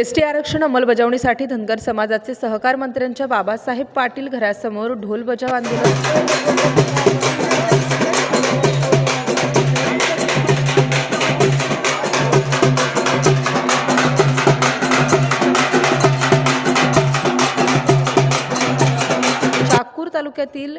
S T आरक्षण अंमलबजावणीसाठी धनगर समाजाचे सहकार मंत्र्यांच्या बाबासाहेब पाटील घरासमोर ढोल बजाव आंदोलन. तालुक्यातील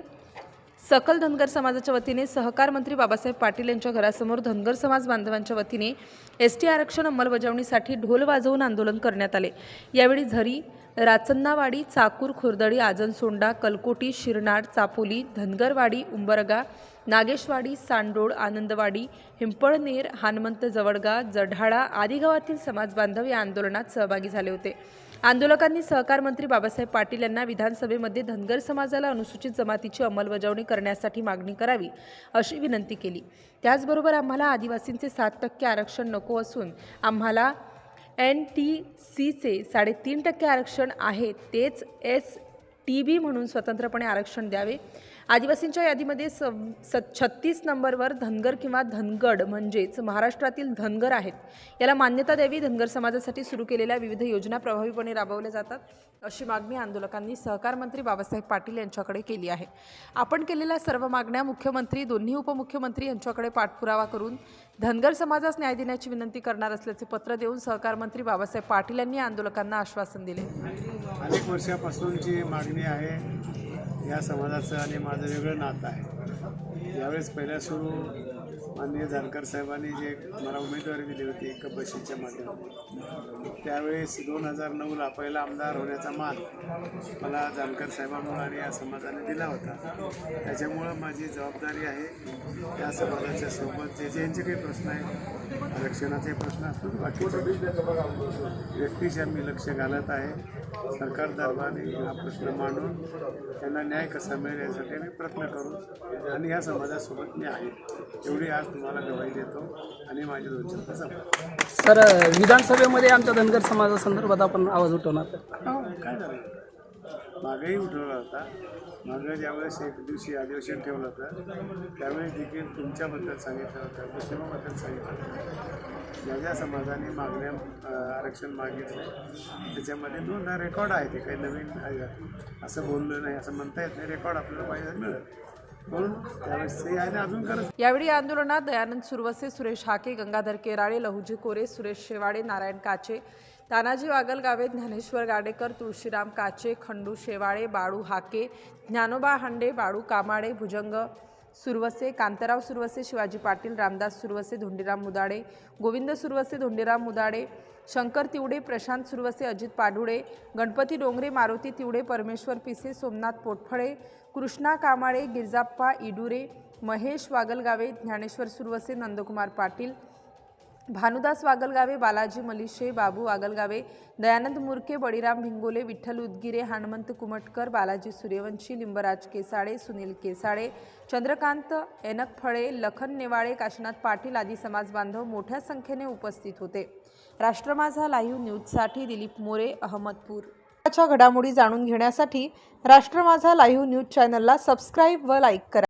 सकल धनगर समाजाच्या वतीने सहकार मंत्री बाबासाहेब पाटील यांच्या घरासमोर धनगर समाज बांधवांच्या वतीने एस टी आरक्षण अंमलबजावणीसाठी ढोल वाजवून आंदोलन करण्यात आले. यावेळी झरी राचन्नावाडी चाकूर खुर्दडी आजनसोंडा कलकोटी शिरनाड चापोली धनगरवाडी उंबरगा नागेशवाडी सांडोळ आनंदवाडी हिंपळनेर हानमंत जवळगा जढाळा आदी गावातील समाज बांधव या आंदोलनात सहभागी झाले होते. आंदोलकांनी सहकार मंत्री बाबासाहेब पाटील यांना विधानसभेमध्ये धनगर समाजाला अनुसूचित जमातीची अंमलबजावणी करण्यासाठी मागणी करावी अशी विनंती केली. त्याचबरोबर आम्हाला आदिवासींचे सात टक्के आरक्षण नको असून आम्हाला एन टी सीचे साडेतीन टक्के आरक्षण आहे तेच एस टी बी म्हणून स्वतंत्रपणे आरक्षण द्यावे. आदिवासींच्या यादीमध्ये स स छत्तीस नंबरवर धनगर किंवा धनगड म्हणजेच महाराष्ट्रातील धनगर आहेत. याला मान्यता द्यावी धनगर समाजासाठी सुरू केलेल्या विविध योजना प्रभावीपणे राबवल्या जातात अशी मागणी आंदोलकांनी सहकार मंत्री बाबासाहेब पाटील यांच्याकडे केली आहे. आपण केलेल्या सर्व मागण्या मुख्यमंत्री दोन्ही उपमुख्यमंत्री यांच्याकडे पाठपुरावा करून धनगर समाजास न्याय देण्याची विनंती करणार असल्याचे पत्र देऊन सहकार मंत्री बाबासाहेब पाटील यांनी आंदोलकांना आश्वासन दिले. अनेक वर्षापासूनची मागणी आहे. या समाजाचं आणि माझं वेगळं नातं आहे. यावेळेस पहिल्या सुरू माननीय जानकर साहेबांनी जे मला उमेदवारी दिली होती एका बशीच्या माध्यमातून त्यावेळेस दोन हजार नऊला पहिला आमदार होण्याचा मान मला जानकर साहेबांमुळे आणि या समाजाने दिला होता. त्याच्यामुळं माझी जबाबदारी आहे या समाजाच्या सोबत जे ज्यांचे काही प्रश्न आहेत आरक्षणाचे प्रश्न असतील बाकीचे व्यक्तीच्या मी लक्ष घालत आहे. सरकार दरबारी हा प्रश्न मांडून त्यांना न्याय कसा मिळेल यासाठी मी प्रयत्न करू आणि या समाजासोबत मी आहे. एवढी आज तुम्हाला गवाही देतो आणि माझे दोन शब्द. सर विधानसभेमध्ये आमच्या धनगर समाजासंदर्भात आपण आवाज उठवणार हो, काय झालं मागेही उठवला होता. मागं ज्यावेळेस एक दिवशी अधिवेशन ठेवलं होतं त्यावेळेस देखील तुमच्याबद्दल सांगितलं होतं मुस्लिमाबद्दल सांगितलं होतं. ज्या ज्या समाजाने मागण्या अं, आरक्षण मागितलं त्याच्यामध्ये दोन रेकॉर्ड आहे ते काही नवीन आहे. असं बोललं नाही असं म्हणता येत नाही. रेकॉर्ड आपल्याला पाहिजे मिळत यावेळी या आंदोलनात दयानंद सुरवसे सुरेश हाके गंगाधर केराळे लहुजी कोरे सुरेश शेवाडे नारायण काचे तानाजी वागलगावे ज्ञानेश्वर गाडेकर तुळशीराम काचे खंडू शेवाळे बाळू हाके ज्ञानोबा हांडे बाळू कामाडे भुजंग सुरवसे कांतराव सुरवसे शिवाजी पाटील रामदास सुरवसे धोंडीराम मुदाडे गोविंद सुरवसे धोंडीराम मुदाडे शंकर तिवडे प्रशांत सुरवसे अजित पाडुळे गणपती डोंगरे मारुती तिवडे परमेश्वर पिसे सोमनाथ पोटफळे कृष्णा कामाळे गिरजाप्पा इडुरे महेश वागलगावे ज्ञानेश्वर सुरवसे नंदकुमार पाटील भानुदास वागलगावे बालाजी मलिशे बाबू वागलगावे दयानंद मुरके बळीराम भिंगोले विठ्ठल उदगिरे हनुमंत कुमटकर बालाजी सूर्यवंशी लिंबराज केसाळे सुनील केसाळे चंद्रकांत एनकफळे लखन नेवाळे काशीनाथ पाटील आदी समाज बांधव मोठ्या संख्येने उपस्थित होते. राष्ट्र माझा लाईव्ह न्यूजसाठी दिलीप मोरे अहमदपूर. घडामोडी जाणून घेण्यासाठी राष्ट्र माझा लाईव्ह न्यूज चॅनलला सबस्क्राईब व लाईक करा.